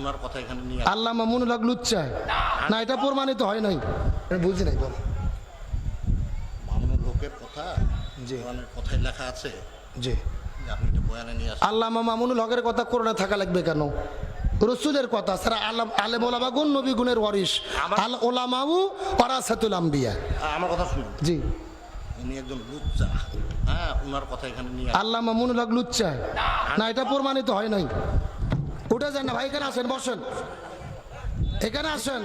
ওনার কথা এখানে নিয়ে আল্লাহ মামুনুল হক লুচ্চায় না এটা প্রমাণিত হয় নাই। আমি বুঝি নাই বল। মামুনুল লোকের কথা জি। কোরআনের কথায় লেখা আছে। জি। যে আল্লাহ মামুনুল হকের কথা করোনা থাকা লাগবে কেন? রসুলের কথা স্যার আলম আলেম ওলামা গুণ নবী গুণের ওয়ারিস আল ওলামাউ ওরাসাতুল আম্বিয়া। আমার কথা শুনুন। জি। উনি একজন লুচ্চা। হ্যাঁ ওনার কথা এখানে নিয়ে। আল্লাহ মামুনুল হক লুচ্চায় না এটা প্রমাণিত হয় নাই। উঠে যান না, ভাই, এখানে আসেন, বসেন। এখানে আসেন।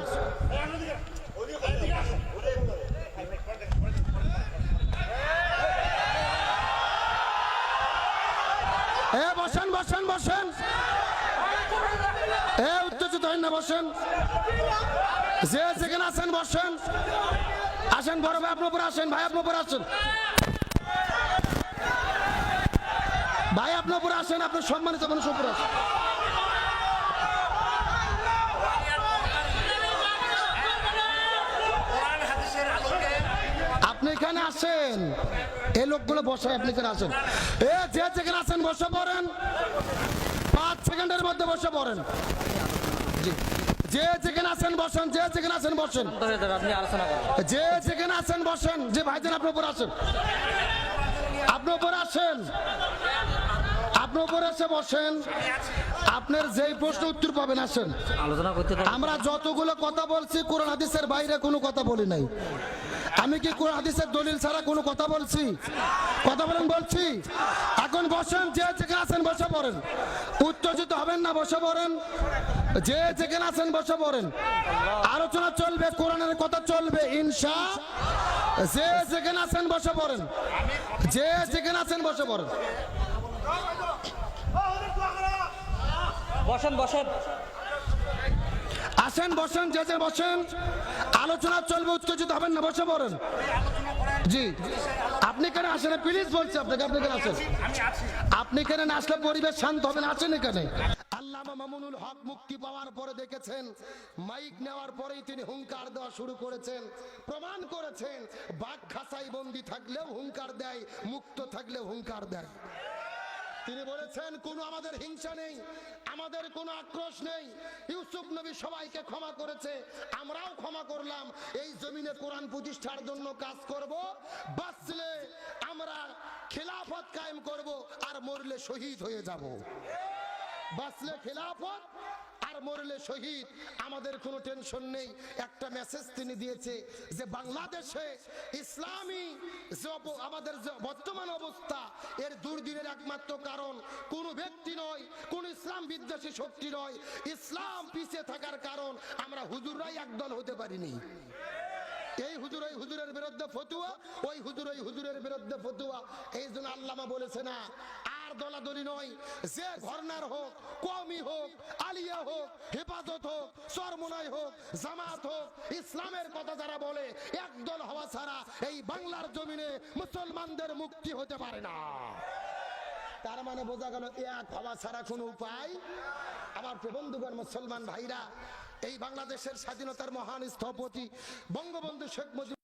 এ, বসেন বসেন বসেন। এ, উত্তেজিত হন না, বসেন। যে যেখানে আছেন, বসেন। আসেন, বড় ভাই, আপনার উপর আসেন, ভাই, আপনার উপর আসেন। ভাই, আপনার উপরে আসেন, আপনার সম্মানিত মানুষ উপরে আসেন। আসেন। এই লোকগুলো বসে আপনি এখানে আসেন। এ যে যেখানে আছেন বসে পড়েন। পাঁচ সেকেন্ডের মধ্যে বসে পড়েন। জি। যে যেখানে আছেন বসেন। যে যেখানে আছেন বসেন। যে যেখানে আছেন বসেন। যে ভাইজান আপনার উপর আসেন। আপনার উপর আসেন। আপনার উপর এসে বসেন। আপনার যেই প্রশ্ন উত্তর পাবেন আসেন। আলোচনা করতে আমরা যতগুলো কথা বলছি কোরআন হাদিসের বাইরে কোনো কথা বলি নাই। আমি কি কোরআন হাদিসের দলিল ছাড়া কোনো কথা বলছি? কথা বলেন, বলছি। এখন বসেন, যে যেখানে আছেন বসে পড়েন। উত্তেজিত হবেন না, বসে পড়েন। যে যেখানে আছেন বসে পড়েন। আলোচনা চলবে, কোরআনের কথা চলবে, ইনশা। যে যেখানে আছেন বসে পড়েন। যে যেখানে আছেন বসে পড়েন। বসেন বসেন। আসেন, বসেন, যে যে বসেন। আলোচনা চলবে, উত্তেজিত হবেন না, বসে পড়েন। জি। আপনি কেন আসেন প্লিজ বলছি আপনাকে, আপনি কেন আসেন। আপনি কেন না আসলে পরিবেশ শান্ত হবে না, আছেন এখানে। মামুনুল হক মুক্তি পাওয়ার পরে দেখেছেন, মাইক নেওয়ার পরেই তিনি হুঙ্কার দেওয়া শুরু করেছেন, প্রমাণ করেছেন, বাঘ খাসাই বন্দি থাকলেও হুঙ্কার দেয়, মুক্ত থাকলেও হুঙ্কার দেয়। তিনি বলেছেন, কোনো আমাদের হিংসা নেই, আমাদের কোনো আক্রোশ নেই। ইউসুফ নবী সবাইকে ক্ষমা করেছে, আমরাও ক্ষমা করলাম। এই জমিনে কোরআন প্রতিষ্ঠার জন্য কাজ করব, বাঁচলে আমরা খেলাফত কায়েম করব আর মরলে শহীদ হয়ে যাব। বাঁচলে খেলাফত আর মরলে শহীদ। আমাদের কোনো টেনশন নেই। একটা মেসেজ তিনি দিয়েছে যে বাংলাদেশে ইসলামী যে আমাদের যে বর্তমান অবস্থা, এর দুর্দিনের একমাত্র কারণ কোন ব্যক্তি নয়, কোন ইসলাম বিদ্বেষী শক্তি নয়। ইসলাম পিছিয়ে থাকার কারণ আমরা হুজুররাই একদল হতে পারিনি। এই হুজুর ওই হুজুরের বিরুদ্ধে ফতুয়া, ওই হুজুর ওই হুজুরের বিরুদ্ধে ফতুয়া। এই জন্য আল্লামা বলেছে না দলাদলি নয়। যে ঘরনার হোক কমি হোক, আলিয়া হোক, হেফাজত হোক হোক, জামাত হোক, ইসলামের কথা যারা বলে, একদল হওয়া ছাড়া এই বাংলার জমিনে মুসলমানদের মুক্তি হতে পারে না। তার মানে বোঝা গেল এক হওয়া ছাড়া কোনো উপায়। আমার প্রবন্ধুগণ মুসলমান ভাইরা, এই বাংলাদেশের স্বাধীনতার মহান স্থপতি বঙ্গবন্ধু শেখ মুজিবুর